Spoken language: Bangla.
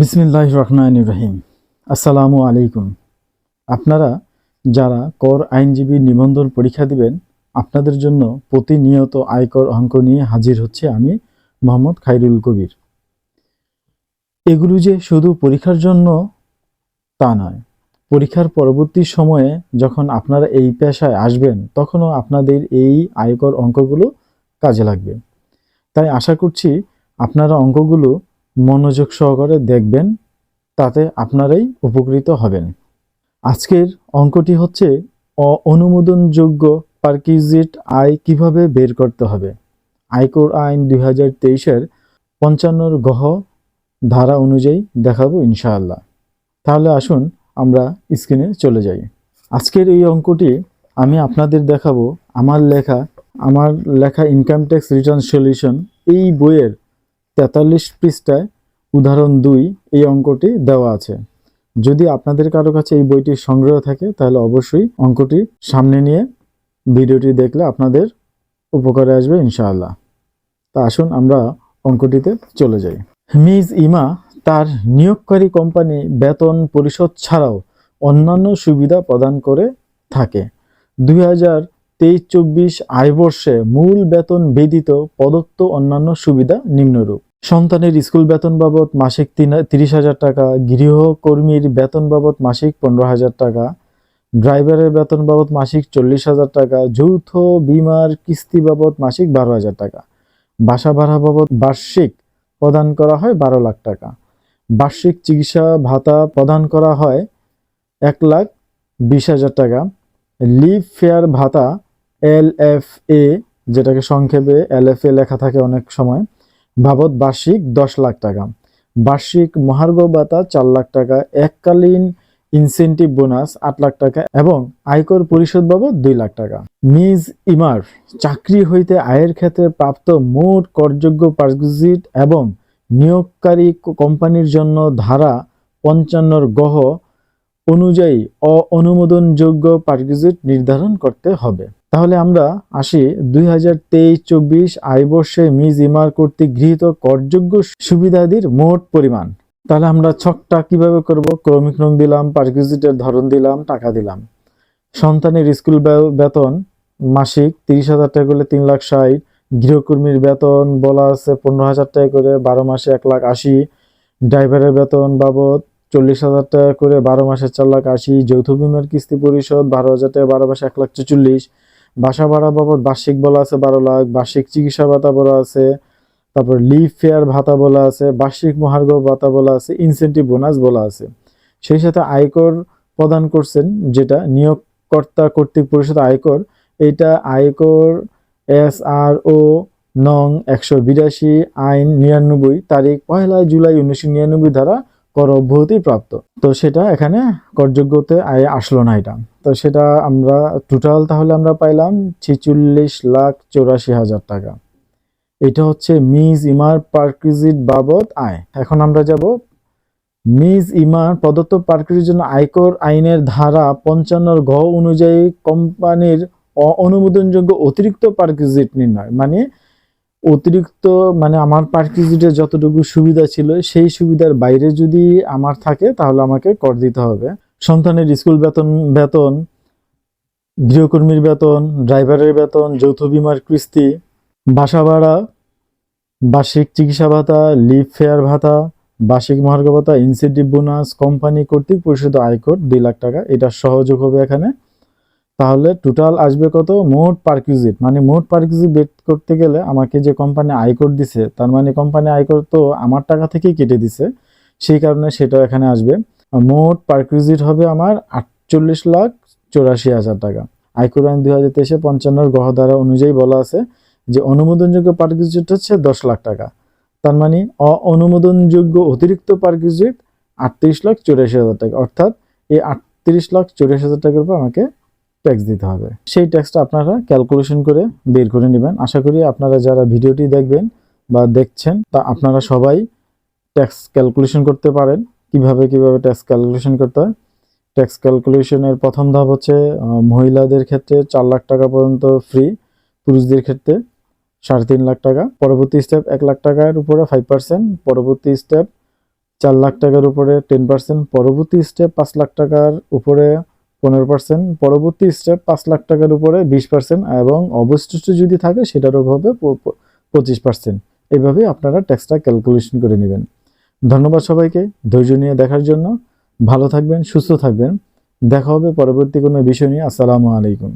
বিসমিল্লাহ রহমান রহিম। আসসালামু আলাইকুম। আপনারা যারা কর আইনজীবী নিবন্ধন পরীক্ষা দিবেন, আপনাদের জন্য প্রতিনিয়ত আয়কর অঙ্ক নিয়ে হাজির হচ্ছে আমি মোহাম্মদ খাইরুল কবির। এগুলো যে শুধু পরীক্ষার জন্য তা নয়, পরীক্ষার পরবর্তী সময়ে যখন আপনারা এই পেশায় আসবেন, তখনও আপনাদের এই আয়কর অঙ্কগুলো কাজে লাগবে। তাই আশা করছি আপনারা অঙ্কগুলো মনোযোগ সহকারে দেখবেন, তাতে আপনারাই উপকৃত হবেন। আজকের অঙ্কটি হচ্ছে অনুমোদনযোগ্য পার্কিজিট আয় কীভাবে বের করতে হবে? আয়কর আইন দুই হাজার তেইশের পঞ্চান্নর গহ ধারা অনুযায়ী দেখাবো ইনশাআল্লাহ। তাহলে আসুন আমরা স্ক্রিনে চলে যাই। আজকের এই অঙ্কটি আমি আপনাদের দেখাবো আমার লেখা আমার লেখা ইনকাম ট্যাক্স রিটার্ন সলিউশন এই বইয়ের তেতাল্লিশ পৃষ্ঠায় উদাহরণ দুই এই অঙ্কটি দেওয়া আছে। যদি আপনাদের কারও কাছে এই বইটি সংগ্রহ থাকে, তাহলে অবশ্যই অঙ্কটি সামনে নিয়ে ভিডিওটি দেখলে আপনাদের উপকারে আসবে ইনশাআল্লাহ। তা আসুন আমরা অঙ্কটিতে চলে যাই। মিজ ইমা তার নিয়োগকারী কোম্পানি বেতন পরিশোধ ছাড়াও অন্যান্য সুবিধা প্রদান করে থাকে। দুই হাজার তেইশ চব্বিশ আয়বর্ষে মূল বেতন ব্যতীত প্রদত্ত অন্যান্য সুবিধা নিম্নরূপ। সন্তানের স্কুল বেতন বাবদ মাসিক তিরিশ হাজার টাকা, গৃহকর্মীর বেতন বাবদ মাসিক পনেরো হাজার টাকা, ড্রাইভারের বেতন বাবদ মাসিক চল্লিশ হাজার টাকা, যৌথ বিমার কিস্তি বাবদ মাসিক বারো হাজার টাকা। বাসা ভাড়া বাবদ বার্ষিক প্রদান করা হয় বারো লাখ টাকা। বার্ষিক চিকিৎসা ভাতা প্রদান করা হয় এক লাখ বিশ হাজার টাকা। লিভ ফেয়ার ভাতা, এল এফ এ, যেটাকে সংক্ষেপে এল এফ এ লেখা থাকে অনেক সময় বাবদ বার্ষিক দশ লাখ টাকা। বার্ষিক মহার্ঘ ভাতা চার লাখ টাকা, এককালীন ইনসেন্টিভ বোনাস আট লাখ টাকা এবং আয়কর পরিশোধ বাবদ দুই লাখ টাকা। মিজ ইমার চাকরি হইতে আয়ের ক্ষেত্রে প্রাপ্ত মোট করযোগ্য পার্কজিট এবং নিয়োগকারী কোম্পানির জন্য ধারা পঞ্চান্নর গহ অনুযায়ী অ-অনুমোদনযোগ্য পার্কজিট নির্ধারণ করতে হবে। তাহলে আমরা আসি দুই হাজার তেইশ চব্বিশ আয়বর্ষে মিজ ইমার কর্তৃক গৃহীত করযোগ্য সুবিধাদির মোট পরিমাণ। তাহলে আমরা ছকটা কীভাবে করব? ক্রমিক রং দিলাম পার্কিজিটের ধরন দিলাম, টাকা দিলাম। সন্তানের স্কুল বেতন, মাসিক তিরিশ হাজার টাকা করলে তিন লাখ ষাট। গৃহকর্মীর বেতন বলা আছে পনেরো হাজার টাকা করে, বারো মাসে এক লাখ আশি। ড্রাইভারের বেতন বাবদ চল্লিশ হাজার টাকা করে, বারো মাসে চার লাখ আশি। যৌথ বিমার কিস্তি পরিশোধ, বারো হাজার টাকা, বারো মাসে এক লাখ ছেচল্লিশ। বাসা ভাড়া বাবদ বার্ষিক বলা আছে বারো লাখ, বার্ষিক চিকিৎসা ভাতা বলা আছে, তারপর লিভ ফেয়ার ভাতা বলা আছে, বার্ষিক মহার্ঘ ভাতা বলা আছে ইনসেন্টিভ বোনাস বলা আছে। সেই সাথে আয়কর প্রদান করছেন যেটা নিয়োগকর্তা কর্তৃক পরিষদ আয়কর, এটা আয়কর এস আর ও নং একশো বিরাশি আইন নিরানব্বই তারিখ পয়লা জুলাই উনিশশো নিরানব্বই দ্বারা কর অব্যাহতি প্রাপ্ত তো সেটা এখানে করযোগ্যতে আয় আসলো না এটা। তো সেটা আমরা টোটাল তাহলে আমরা পাইলাম ছেচল্লিশ লাখ চৌরাশি হাজার টাকা। এটা হচ্ছে মিজ ইমার পার্কিজিট বাবদ আয়। এখন আমরা যাব মিজ ইমার প্রদত্ত পার্কিজির জন্য আয়কর আইনের ধারা পঞ্চান্নর ঘ অনুযায়ী কোম্পানির অনুমোদনযোগ্য অতিরিক্ত পার্কিজিট নির্ণয়। মানে অতিরিক্ত মানে আমার পার্কিজিটে যতটুকু সুবিধা ছিল, সেই সুবিধার বাইরে যদি আমার থাকে, তাহলে আমাকে কর দিতে হবে। সন্তানের স্কুল বেতন বেতন, গৃহকর্মীর বেতন, ড্রাইভারের বেতন, যৌথ বিমার কিস্তি, বাসা ভাড়া, বার্ষিক চিকিৎসা ভাতা, লিভ ফেয়ার ভাতা, বার্ষিক মহার্ঘ ভাতা, ইনসেন্টিভ বোনাস, কোম্পানি কর্তৃক পরিশোধিত আয়কর দুই লাখ টাকা। এটা সহযোগ হবে এখানে। তাহলে টোটাল আসবে কত? মোট পার্কিউজিট মানে মোট পার্কিউজিট বের করতে গেলে আমাকে যে কোম্পানি আয়কর দিছে, তার মানে কোম্পানি আয়কর তো আমার টাকা থেকেই কেটে দিছে। সেই কারণে সেটা এখানে আসবে। মোট পার্কিউজিট হবে আমার আটচল্লিশ লাখ চৌরাশি হাজার টাকা। আয়কর আইন দুই হাজার তেইশে পঞ্চান্নর গ্রহ ধারা অনুযায়ী বলা আছে যে অনুমোদনযোগ্য পার্কিউজিট হচ্ছে দশ লাখ টাকা। তার মানে অনুমোদনযোগ্য অতিরিক্ত পার্কিউজিট আটত্রিশ লাখ চৌরাশি হাজার টাকা। অর্থাৎ এই আটত্রিশ লাখ চৌরাশি হাজার টাকার উপর আমাকে ট্যাক্স দিতে হবে। সেই ট্যাক্সটা আপনারা ক্যালকুলেশন করে বের করে নেবেন। আশা করি আপনারা যারা ভিডিওটি দেখবেন বা দেখছেন, তা আপনারা সবাই ট্যাক্স ক্যালকুলেশন করতে পারেন। কীভাবে কীভাবে ট্যাক্স ক্যালকুলেশন করতে হয়? ট্যাক্স ক্যালকুলেশনের প্রথম ধাপ হচ্ছে মহিলাদের ক্ষেত্রে চার লাখ টাকা পর্যন্ত ফ্রি পুরুষদের ক্ষেত্রে সাড়ে তিন লাখ টাকা। পরবর্তী স্টেপ এক লাখ টাকার উপরে ফাইভ পার্সেন্ট পরবর্তী স্টেপ চার লাখ টাকার উপরে টেন পার্সেন্ট পরবর্তী স্টেপ পাঁচ লাখ টাকার উপরে পনেরো পার্সেন্ট পরবর্তী স্টেপ পাঁচ লাখ টাকার উপরে বিশ পার্সেন্ট এবং অবশিষ্ট যদি থাকে সেটার হবে পঁচিশ পার্সেন্ট এইভাবে আপনারা ট্যাক্সটা ক্যালকুলেশন করে নেবেন। ধন্যবাদ সবাইকে ধৈর্য নিয়ে দেখার জন্য। ভালো থাকবেন, সুস্থ থাকবেন। দেখা হবে পরবর্তী কোনো বিষয় নিয়ে। আসসালামু আলাইকুম।